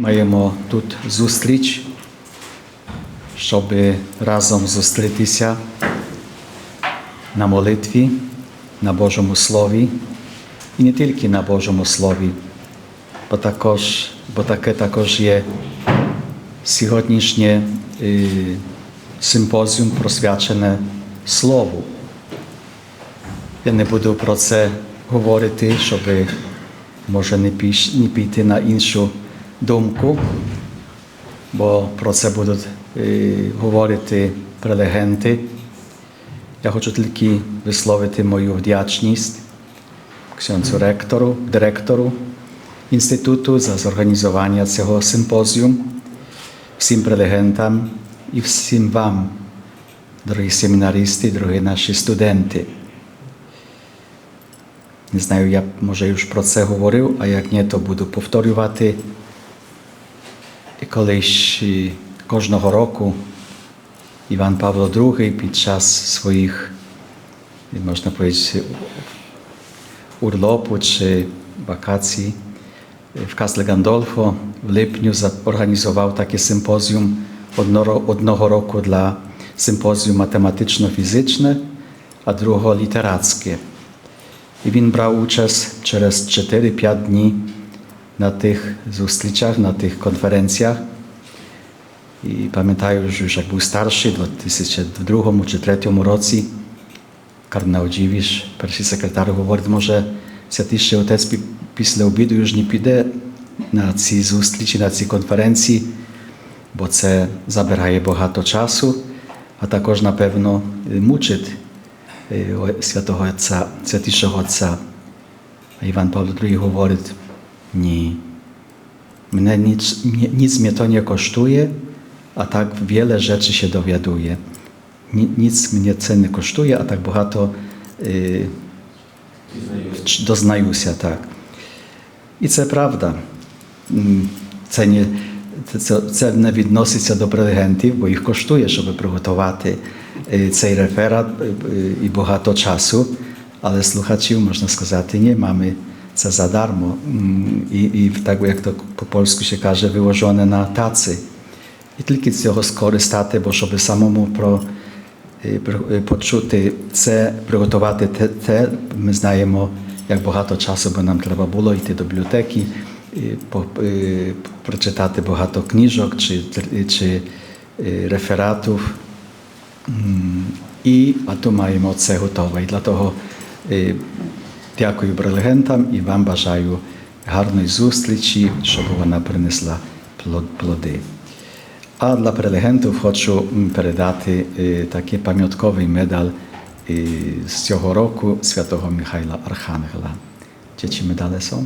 Маємо тут зустріч, щоб разом зустрітися на молитві, на Божому Слові, і не тільки на Божому Слові, бо, також, бо таке також є сьогоднішнє е, симпозіум присвячене Слову. Я не буду про це говорити, щоб може не піти на іншу думку, бо про це будуть е, говорити прелегенти. Я хочу тільки висловити мою вдячність księdzu ректору, директору інституту за зорганізування цього симпозіуму, всім прелегентам і всім вам, дорогі семінаристи, дорогі наші студенти. Не знаю, я може już про це говорив, а як ні, то буду повторювати. І колись кожного року Іван Павло II під час своїх, можна powiedzieć, urlopu czy wakacji w Castle Gandolfo w lipniu zorganizował takie sympozjum одного, року для симпозію математично-фізичне, а другого літератське. І він брав участь через 4-5 днів на тих зустрічах, на тих конференціях. І пам'ятаю, що як був старший, у 2002 чи 2003 році, кардинал Джівіш, перший секретар, говорить, може, святіший отець пі- після обіду już не піде на ці зустрічі, на ці конференції, бо це забирає багато часу, а також, напевно, мучить е, святого Отця, святішого Отця. Іван Павло II говорить, ні, mnie nic, mnie, nic mnie to nie kosztuje, a tak wiele rzeczy się dowiaduję. Ni, nic mnie ceny kosztuje, a tak багато y, дознаюся так. І це правда. Це не, це- це, не відноситься до прелегентів, бо їх коштує, щоб приготувати е, цей реферат е, і багато часу. Але слухачів, можна сказати, ні, mamy це задармо. М, І, і так, як то по польську ще каже, виложене на таці. І тільки з цього скористати, бо щоб самому про, е, про- е, почути це, приготувати те, те, ми знаємо, як багато часу би нам треба було йти до бібліотеки, і по- е, прочитати багато книжок чи, чи е, рефератів. М, І, а то маємо це готове. І для того е, дякую прелегентам і вам бажаю гарної зустрічі, щоб вона принесла плоди. А для прелегентів хочу передати е, такий пам'ятковий медаль е, з цього року святого Михайла Архангела. Чи медалі są?